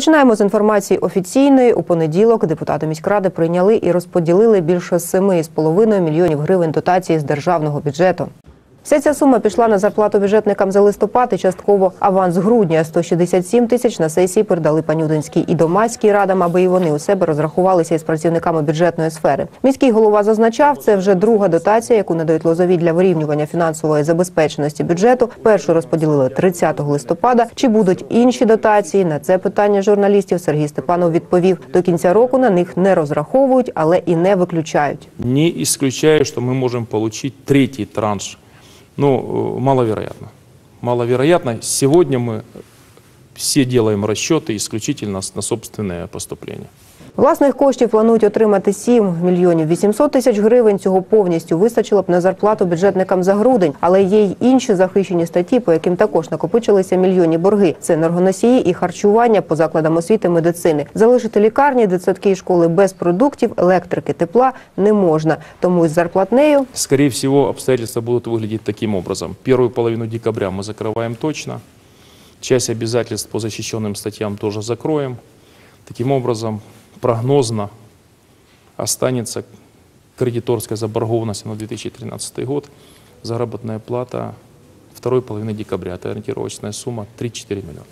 Починаємо з інформації офіційної. У понеділок депутати міськради прийняли і розподілили більше 7,5 мільйонів гривень дотації з державного бюджету. Вся ця сума пішла на зарплату бюджетникам за листопад і частково аванс грудня. 167 тисяч на сесії передали Панюдинській і Домацькій радам, аби і вони у себе розрахувалися із працівниками бюджетної сфери. Міський голова зазначав, це вже друга дотація, яку надають лозові для вирівнювання фінансової забезпеченості бюджету. Першу розподілили 30 листопада. Чи будуть інші дотації? На це питання журналістів Сергій Степанов відповів: до кінця року на них не розраховують, але і не виключають. Не исключаю, что мы можем получить третий транш Ну, э, маловероятно. Маловероятно. Сегодня мы все делаем расчеты исключительно с- на собственное поступление. Власних коштів планують отримати 7 мільйонів 800 тисяч гривень. Цього повністю вистачило б на зарплату бюджетникам за грудень. Але є й інші захищені статті, по яким також накопичилися мільйонні борги. Це енергоносії і харчування по закладам освіти медицини. Залишити лікарні, дитсадки і школи без продуктів, електрики, тепла не можна. Тому із зарплатнею Скорее всего, обстоятельства будут выглядеть таким образом. Первую половину декабря мы закрываем точно. Часть обязательств по защищенным статьям тоже закроем. Таким образом, прогнозно останется кредиторская заборгованность на 2013 год. Заработная плата второй половины декабря. Это ориентировочная сумма 3-4 миллиона.